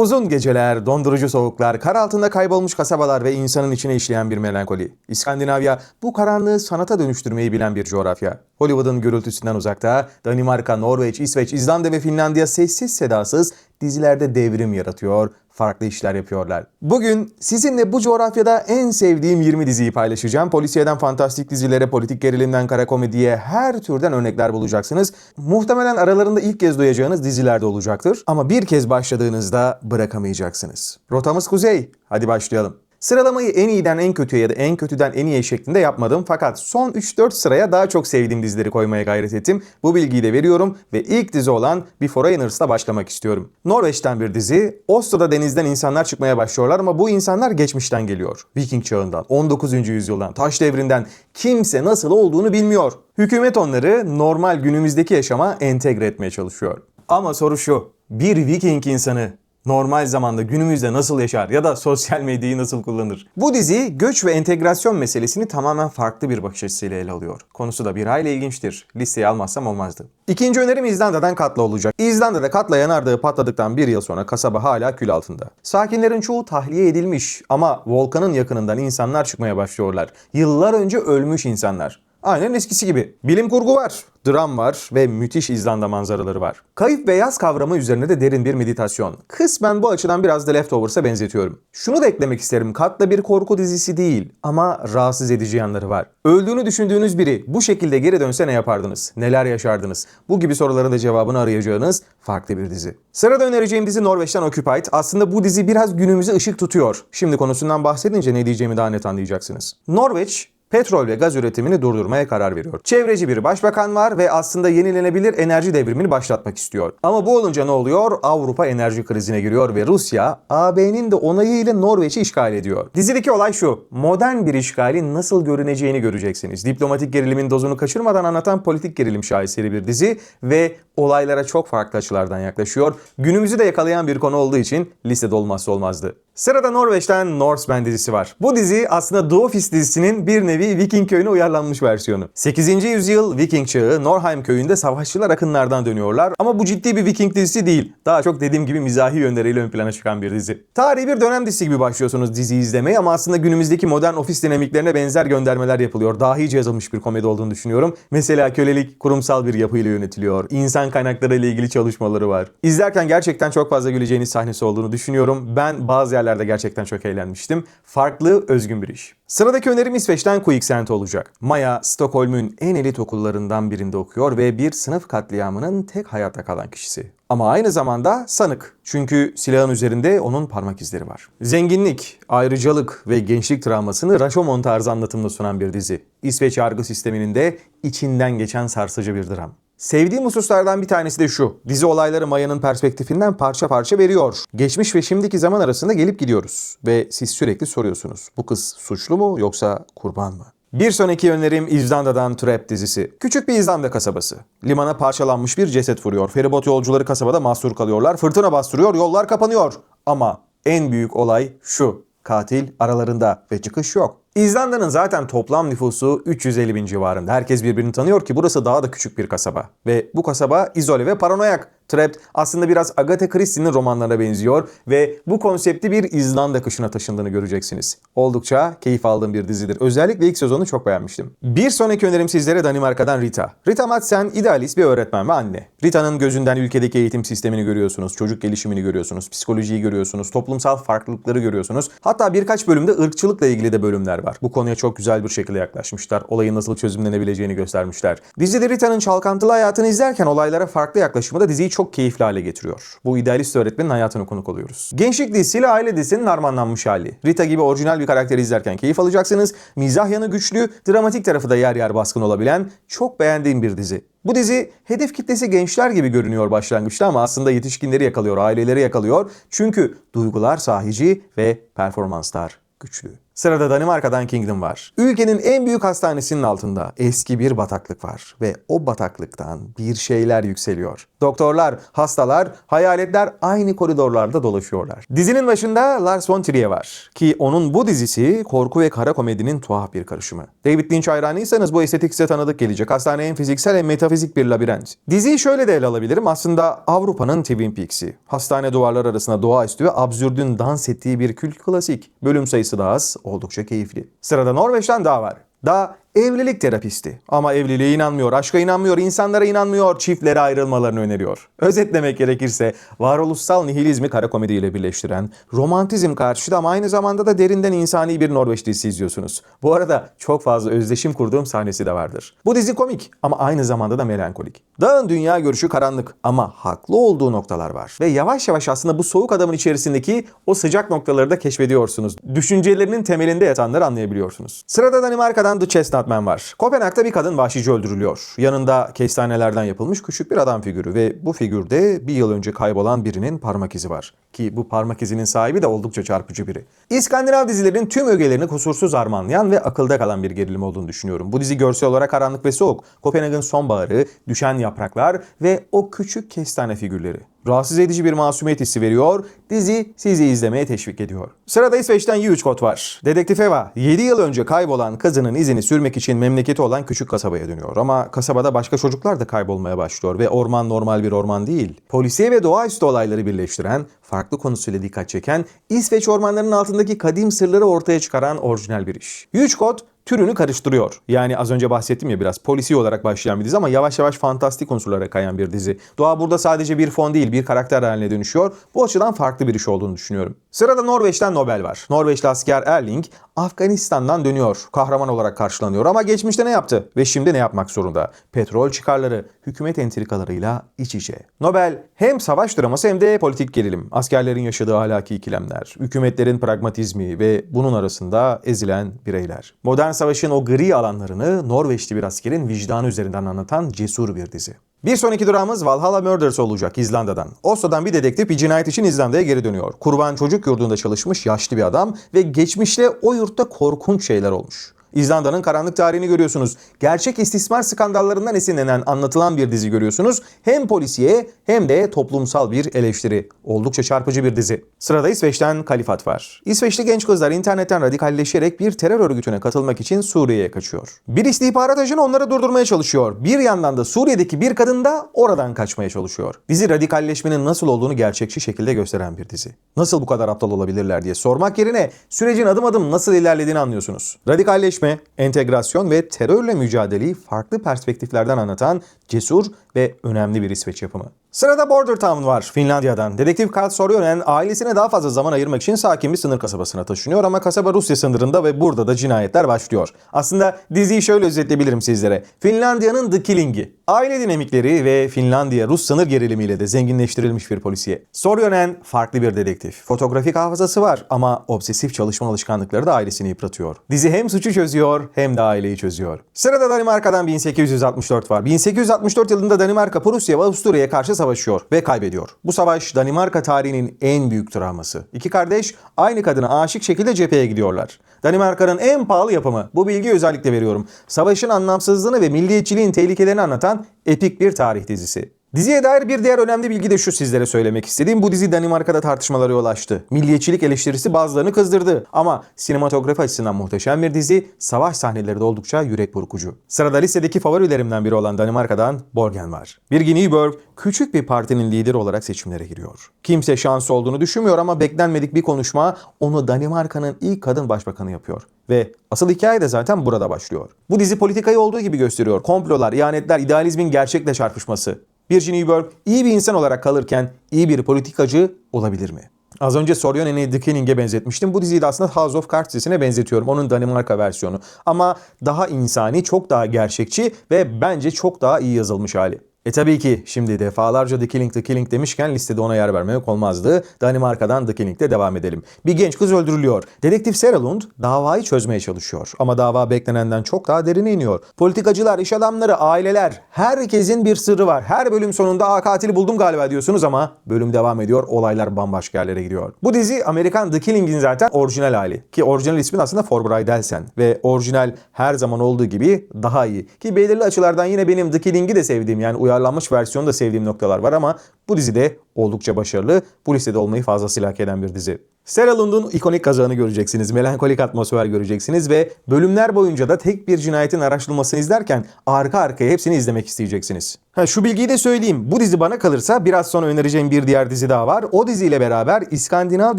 Uzun geceler, dondurucu soğuklar, kar altında kaybolmuş kasabalar ve insanın içine işleyen bir melankoli. İskandinavya bu karanlığı sanata dönüştürmeyi bilen bir coğrafya. Hollywood'un gürültüsünden uzakta, Danimarka, Norveç, İsveç, İzlanda ve Finlandiya sessiz sedasız dizilerde devrim yaratıyor, farklı işler yapıyorlar. Bugün sizinle bu coğrafyada en sevdiğim 20 diziyi paylaşacağım. Polisiyeden fantastik dizilere, politik gerilimden kara komediye her türden örnekler bulacaksınız. Muhtemelen aralarında ilk kez duyacağınız diziler de olacaktır. Ama bir kez başladığınızda bırakamayacaksınız. Rotamız kuzey. Hadi başlayalım. Sıralamayı en iyiden en kötüye ya da en kötüden en iyi şeklinde yapmadım. Fakat son 3-4 sıraya daha çok sevdiğim dizileri koymaya gayret ettim. Bu bilgiyi de veriyorum ve ilk dizi olan Before Foreigners'la başlamak istiyorum. Norveç'ten bir dizi. Oslo'da denizden insanlar çıkmaya başlıyorlar ama bu insanlar geçmişten geliyor. Viking çağından, 19. yüzyıldan, taş devrinden kimse nasıl olduğunu bilmiyor. Hükümet onları normal günümüzdeki yaşama entegre etmeye çalışıyor. Ama soru şu. Bir Viking insanı normal zamanda günümüzde nasıl yaşar ya da sosyal medyayı nasıl kullanır? Bu dizi göç ve entegrasyon meselesini tamamen farklı bir bakış açısıyla ele alıyor. Konusu da bir hayli ilginçtir. Listeye almazsam olmazdı. İkinci önerim İzlanda'dan Katla olacak. İzlanda'da Katla yanardağı patladıktan bir yıl sonra kasaba hala kül altında. Sakinlerin çoğu tahliye edilmiş ama volkanın yakınından insanlar çıkmaya başlıyorlar. Yıllar önce ölmüş insanlar. Aynen eskisi gibi. Bilim kurgu var, dram var ve müthiş İzlanda manzaraları var. Kayıp ve yaz kavramı üzerine de derin bir meditasyon. Kısmen bu açıdan biraz da Leftovers'a benzetiyorum. Şunu da eklemek isterim. Katla bir korku dizisi değil ama rahatsız edici yanları var. Öldüğünü düşündüğünüz biri bu şekilde geri dönse ne yapardınız? Neler yaşardınız? Bu gibi soruların da cevabını arayacağınız farklı bir dizi. Sırada önereceğim dizi Norveç'ten Occupied. Aslında bu dizi biraz günümüze ışık tutuyor. Şimdi konusundan bahsedince ne diyeceğimi daha net anlayacaksınız. Norveç petrol ve gaz üretimini durdurmaya karar veriyor. Çevreci bir başbakan var ve aslında yenilenebilir enerji devrimini başlatmak istiyor. Ama bu olunca ne oluyor? Avrupa enerji krizine giriyor ve Rusya AB'nin de onayıyla Norveç'i işgal ediyor. Dizideki olay şu. Modern bir işgalin nasıl görüneceğini göreceksiniz. Diplomatik gerilimin dozunu kaçırmadan anlatan politik gerilim şaheseri bir dizi ve olaylara çok farklı açılardan yaklaşıyor. Günümüzü de yakalayan bir konu olduğu için listede olmazsa olmazdı. Sırada Norveç'ten Norseman dizisi var. Bu dizi aslında The Office dizisinin bir nevi Viking köyüne uyarlanmış versiyonu. 8. yüzyıl Viking çağı Norheim köyünde savaşçılar akınlardan dönüyorlar ama bu ciddi bir Viking dizisi değil. Daha çok dediğim gibi mizahi yönleriyle ön plana çıkan bir dizi. Tarihi bir dönem dizisi gibi başlıyorsunuz dizi izlemeye ama aslında günümüzdeki modern ofis dinamiklerine benzer göndermeler yapılıyor. Dahice yazılmış bir komedi olduğunu düşünüyorum. Mesela kölelik kurumsal bir yapıyla yönetiliyor. İnsan kaynakları ile ilgili çalışmaları var. İzlerken gerçekten çok fazla güleceğiniz sahnesi olduğunu düşünüyorum. Ben bazı yerlerde gerçekten çok eğlenmiştim. Farklı, özgün bir iş. Sıradaki önerim İsveç'ten Quicksand olacak. Maya, Stockholm'un en elit okullarından birinde okuyor ve bir sınıf katliamının tek hayatta kalan kişisi. Ama aynı zamanda sanık. Çünkü silahın üzerinde onun parmak izleri var. Zenginlik, ayrıcalık ve gençlik travmasını Rashomon tarzı anlatımla sunan bir dizi. İsveç yargı sisteminin de içinden geçen sarsıcı bir dram. Sevdiğim hususlardan bir tanesi de şu. Dizi olayları Maya'nın perspektifinden parça parça veriyor. Geçmiş ve şimdiki zaman arasında gelip gidiyoruz. Ve siz sürekli soruyorsunuz. Bu kız suçlu mu yoksa kurban mı? Bir sonraki önerim İzlanda'dan Trap dizisi. Küçük bir İzlanda kasabası. Limana parçalanmış bir ceset vuruyor. Feribot yolcuları kasabada mahsur kalıyorlar. Fırtına bastırıyor, yollar kapanıyor. Ama en büyük olay şu. Katil aralarında ve çıkış yok. İzlanda'nın zaten toplam nüfusu 350 bin civarında. Herkes birbirini tanıyor ki burası daha da küçük bir kasaba. Ve bu kasaba izole ve paranoyak. Trapped aslında biraz Agatha Christie'nin romanlarına benziyor ve bu konsepti bir İzlanda kışına taşındığını göreceksiniz. Oldukça keyif aldığım bir dizidir. Özellikle ilk sezonu çok beğenmiştim. Bir sonraki önerim sizlere Danimarka'dan Rita. Rita Madsen idealist bir öğretmen ve anne. Rita'nın gözünden ülkedeki eğitim sistemini görüyorsunuz, çocuk gelişimini görüyorsunuz, psikolojiyi görüyorsunuz, toplumsal farklılıkları görüyorsunuz. Hatta birkaç bölümde ırkçılıkla ilgili de bölümler var. Bu konuya çok güzel bir şekilde yaklaşmışlar. Olayın nasıl çözümlenebileceğini göstermişler. Dizide Rita'nın çalkantılı hayatını izlerken olaylara farklı yaklaşımı da diziyi çok keyifli hale getiriyor. Bu idealist öğretmenin hayatını konuk oluyoruz. Gençlik dizisiyle aile dizisinin harmanlanmış hali. Rita gibi orijinal bir karakteri izlerken keyif alacaksınız. Mizah yanı güçlü, dramatik tarafı da yer yer baskın olabilen çok beğendiğim bir dizi. Bu dizi hedef kitlesi gençler gibi görünüyor başlangıçta ama aslında yetişkinleri yakalıyor, aileleri yakalıyor. Çünkü duygular sahici ve performanslar güçlü. Sırada Danimarka'dan Kingdom var. Ülkenin en büyük hastanesinin altında eski bir bataklık var ve o bataklıktan bir şeyler yükseliyor. Doktorlar, hastalar, hayaletler aynı koridorlarda dolaşıyorlar. Dizinin başında Lars von Trier var ki onun bu dizisi korku ve kara komedinin tuhaf bir karışımı. David Lynch hayranıysanız bu estetik size tanıdık gelecek. Hastane hem fiziksel hem metafizik bir labirent. Diziyi şöyle de ele alabilirim. Aslında Avrupa'nın Twin Peaks'i. Hastane duvarlar arasında doğaüstü ve absürdün dans ettiği bir kült klasik. Bölüm sayısı da az, oldukça keyifli. Sırada Norveç'ten daha var. Da evlilik terapisti. Ama evliliğe inanmıyor, aşka inanmıyor, insanlara inanmıyor, çiftlere ayrılmalarını öneriyor. Özetlemek gerekirse varoluşsal nihilizmi kara komediyle birleştiren, romantizm karşıtı ama aynı zamanda da derinden insani bir Norveç dizisi izliyorsunuz. Bu arada çok fazla özdeşim kurduğum sahnesi de vardır. Bu dizi komik ama aynı zamanda da melankolik. Dağın dünya görüşü karanlık ama haklı olduğu noktalar var. Ve yavaş yavaş aslında bu soğuk adamın içerisindeki o sıcak noktaları da keşfediyorsunuz. Düşüncelerinin temelinde yatanları anlayabiliyorsunuz. Sırada Danimarka'dan The Chestnut Man var. Kopenhag'da bir kadın vahşice öldürülüyor. Yanında kestanelerden yapılmış küçük bir adam figürü ve bu figürde bir yıl önce kaybolan birinin parmak izi var. Ki bu parmak izinin sahibi de oldukça çarpıcı biri. İskandinav dizilerin tüm ögelerini kusursuz armağanlayan ve akılda kalan bir gerilim olduğunu düşünüyorum. Bu dizi görsel olarak karanlık ve soğuk. Kopenhag'ın sonbaharı, düşen yapraklar ve o küçük kestane figürleri. Rahatsız edici bir masumiyet hissi veriyor, dizi sizi izlemeye teşvik ediyor. Sırada İsveç'ten Yuç Kod var. Dedektif Eva, 7 yıl önce kaybolan kızının izini sürmek için memleketi olan küçük kasabaya dönüyor. Ama kasabada başka çocuklar da kaybolmaya başlıyor ve orman normal bir orman değil. Polisiye ve doğaüstü olayları birleştiren, farklı konusuyla dikkat çeken, İsveç ormanlarının altındaki kadim sırları ortaya çıkaran orijinal bir iş. Yuç Kod türünü karıştırıyor. Yani az önce bahsettim ya biraz polisi olarak başlayan bir dizi ama yavaş yavaş fantastik unsurlara kayan bir dizi. Doğa burada sadece bir fon değil bir karakter haline dönüşüyor. Bu açıdan farklı bir iş olduğunu düşünüyorum. Sırada Norveç'ten Nobel var. Norveçli asker Erling Afganistan'dan dönüyor. Kahraman olarak karşılanıyor ama geçmişte ne yaptı? Ve şimdi ne yapmak zorunda? Petrol çıkarları, hükümet entrikalarıyla iç içe. Nobel hem savaş draması hem de politik gerilim. Askerlerin yaşadığı ahlaki ikilemler, hükümetlerin pragmatizmi ve bunun arasında ezilen bireyler. Modern savaşın o gri alanlarını Norveçli bir askerin vicdanı üzerinden anlatan cesur bir dizi. Bir sonraki durağımız Valhalla Murders olacak İzlanda'dan. Oslo'dan bir dedektif bir cinayet için İzlanda'ya geri dönüyor. Kurban çocuk yurdunda çalışmış yaşlı bir adam ve geçmişte o yurtta korkunç şeyler olmuş. İzlanda'nın karanlık tarihini görüyorsunuz. Gerçek istismar skandallarından esinlenen anlatılan bir dizi görüyorsunuz. Hem polisiye hem de toplumsal bir eleştiri. Oldukça çarpıcı bir dizi. Sırada İsveç'ten Kalifat var. İsveçli genç kızlar internetten radikalleşerek bir terör örgütüne katılmak için Suriye'ye kaçıyor. Bir istihbarat ajanı onları durdurmaya çalışıyor. Bir yandan da Suriye'deki bir kadın da oradan kaçmaya çalışıyor. Dizi radikalleşmenin nasıl olduğunu gerçekçi şekilde gösteren bir dizi. Nasıl bu kadar aptal olabilirler diye sormak yerine sürecin adım adım nasıl ilerlediğini anlıyorsunuz. Radikalleşme Gelişme, entegrasyon ve terörle mücadeleyi farklı perspektiflerden anlatan cesur ve önemli bir İsveç yapımı. Sırada Border Town var Finlandiya'dan. Dedektif Karl Sorjonen ailesine daha fazla zaman ayırmak için sakin bir sınır kasabasına taşınıyor ama kasaba Rusya sınırında ve burada da cinayetler başlıyor. Aslında diziyi şöyle özetleyebilirim sizlere. Finlandiya'nın The Killing'i. Aile dinamikleri ve Finlandiya-Rus sınır gerilimiyle de zenginleştirilmiş bir polisiye. Sorjonen farklı bir dedektif. Fotoğrafik hafızası var ama obsesif çalışma alışkanlıkları da ailesini yıpratıyor. Dizi hem suçu çözüyor hem de aileyi çözüyor. Sırada Danimarka'dan 1864 var. 1864 yılında Danimarka, Prusya ve Avusturya'ya karşı savaşıyor ve kaybediyor. Bu savaş Danimarka tarihinin en büyük travması. İki kardeş aynı kadına aşık şekilde cepheye gidiyorlar. Danimarka'nın en pahalı yapımı. Bu bilgiyi özellikle veriyorum. Savaşın anlamsızlığını ve milliyetçiliğin tehlikelerini anlatan epik bir tarih dizisi. Diziye dair bir diğer önemli bilgi de şu sizlere söylemek istediğim. Bu dizi Danimarka'da tartışmalara yol açtı. Milliyetçilik eleştirisi bazılarını kızdırdı. Ama sinematografi açısından muhteşem bir dizi, savaş sahneleri de oldukça yürek burkucu. Sırada listedeki favorilerimden biri olan Danimarka'dan Borgen var. Birgit Nyborg küçük bir partinin lideri olarak seçimlere giriyor. Kimse şans olduğunu düşünmüyor ama beklenmedik bir konuşma onu Danimarka'nın ilk kadın başbakanı yapıyor. Ve asıl hikaye de zaten burada başlıyor. Bu dizi politikayı olduğu gibi gösteriyor. Komplolar, ihanetler, idealizmin gerçekle çarpışması. Virginia Newberg iyi bir insan olarak kalırken iyi bir politikacı olabilir mi? Az önce Sorionen'i The Killing'e benzetmiştim. Bu diziyi de aslında House of Cards dizisine benzetiyorum. Onun Danimarka versiyonu. Ama daha insani, çok daha gerçekçi ve bence çok daha iyi yazılmış hali. E tabii ki şimdi defalarca The Killing The Killing demişken listede ona yer vermemek olmazdı. Danimarka'dan The Killing'de devam edelim. Bir genç kız öldürülüyor. Dedektif Sarah Lund davayı çözmeye çalışıyor. Ama dava beklenenden çok daha derine iniyor. Politikacılar, iş adamları, aileler herkesin bir sırrı var. Her bölüm sonunda Aa, katili buldum galiba diyorsunuz ama bölüm devam ediyor. Olaylar bambaşka yerlere gidiyor. Bu dizi Amerikan The Killing'in zaten orijinal hali. Ki orijinal ismin aslında For Brydelsen. Ve orijinal her zaman olduğu gibi daha iyi. Ki belirli açılardan yine benim The Killing'i de sevdiğim yani uyarlanmış versiyonu da sevdiğim noktalar var ama bu dizide oldukça başarılı. Bu listede olmayı fazlasıyla hak eden bir dizi. Sarah Lund'un ikonik kazağını göreceksiniz, melankolik atmosfer göreceksiniz ve bölümler boyunca da tek bir cinayetin araştırılmasını izlerken arka arkaya hepsini izlemek isteyeceksiniz. Ha, şu bilgiyi de söyleyeyim. Bu dizi bana kalırsa biraz sonra önereceğim bir diğer dizi daha var. O diziyle beraber İskandinav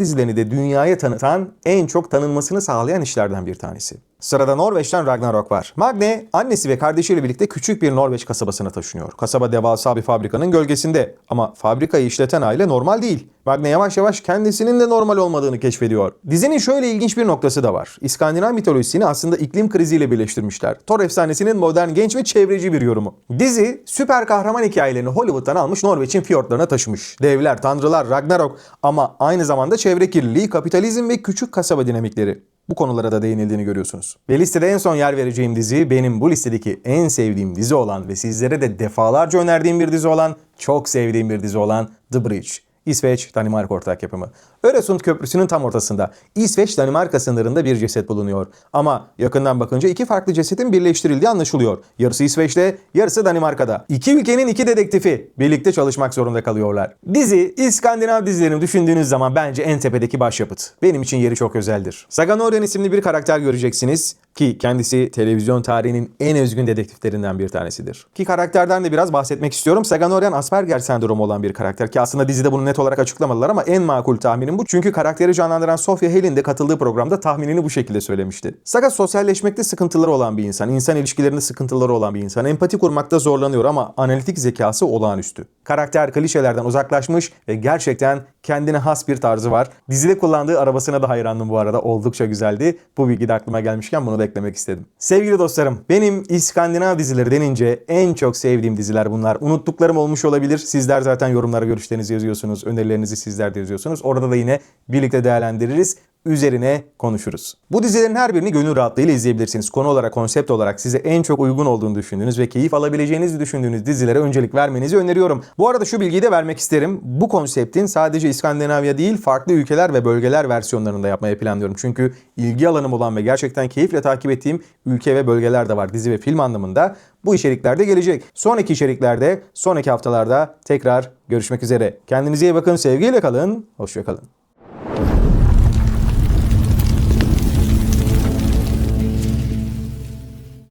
dizilerini de dünyaya tanıtan, en çok tanınmasını sağlayan işlerden bir tanesi. Sırada Norveç'ten Ragnarok var. Magne annesi ve kardeşiyle birlikte küçük bir Norveç kasabasına taşınıyor. Kasaba devasa bir fabrikanın gölgesinde ama fabrikayı işleten aile normal değil. Magne yavaş yavaş kendisinin de normal olmadığını keşfediyor. Dizinin şöyle ilginç bir noktası da var. İskandinav mitolojisini aslında iklim kriziyle birleştirmişler. Thor efsanesinin modern, genç ve çevreci bir yorumu. Dizi süper kahraman hikayelerini Hollywood'dan almış Norveç'in fiyortlarına taşımış. Devler, tanrılar, Ragnarok ama aynı zamanda çevre kirliliği, kapitalizm ve küçük kasaba dinamikleri. Bu konulara da değinildiğini görüyorsunuz. Ve listede en son yer vereceğim dizi benim bu listedeki en sevdiğim dizi olan ve sizlere de defalarca önerdiğim bir dizi olan, çok sevdiğim bir dizi olan The Bridge. İsveç Danimarka ortak yapımı. Öresund Köprüsü'nün tam ortasında İsveç Danimarka sınırında bir ceset bulunuyor. Ama yakından bakınca iki farklı cesetin birleştirildiği anlaşılıyor. Yarısı İsveç'te, yarısı Danimarka'da. İki ülkenin iki dedektifi birlikte çalışmak zorunda kalıyorlar. Dizi İskandinav dizilerini düşündüğünüz zaman bence en tepedeki başyapıt. Benim için yeri çok özeldir. Sagan isimli bir karakter göreceksiniz ki kendisi televizyon tarihinin en özgün dedektiflerinden bir tanesidir. Ki karakterden de biraz bahsetmek istiyorum. Sagan Orien Asperger sendromu olan bir karakter ki aslında dizide bunu net olarak açıklamadılar ama en makul tahminim bu. Çünkü karakteri canlandıran Sofia Helin de katıldığı programda tahminini bu şekilde söylemişti. Saga sosyalleşmekte sıkıntıları olan bir insan, insan ilişkilerinde sıkıntıları olan bir insan, empati kurmakta zorlanıyor ama analitik zekası olağanüstü. Karakter klişelerden uzaklaşmış ve gerçekten kendine has bir tarzı var. Dizide kullandığı arabasına da hayrandım bu arada. Oldukça güzeldi. Bu bilgi de aklıma gelmişken bunu da eklemek istedim. Sevgili dostlarım, benim İskandinav dizileri denince en çok sevdiğim diziler bunlar. Unuttuklarım olmuş olabilir. Sizler zaten yorumlara görüşlerinizi yazıyorsunuz. Önerilerinizi sizler de yazıyorsunuz. Orada da yine birlikte değerlendiririz üzerine konuşuruz. Bu dizilerin her birini gönül rahatlığıyla izleyebilirsiniz. Konu olarak, konsept olarak size en çok uygun olduğunu düşündüğünüz ve keyif alabileceğinizi düşündüğünüz dizilere öncelik vermenizi öneriyorum. Bu arada şu bilgiyi de vermek isterim. Bu konseptin sadece İskandinavya değil, farklı ülkeler ve bölgeler versiyonlarında yapmaya planlıyorum. Çünkü ilgi alanım olan ve gerçekten keyifle takip ettiğim ülke ve bölgeler de var dizi ve film anlamında. Bu içerikler de gelecek. Sonraki içeriklerde, sonraki haftalarda tekrar görüşmek üzere. Kendinize iyi bakın, sevgiyle kalın, hoşça kalın.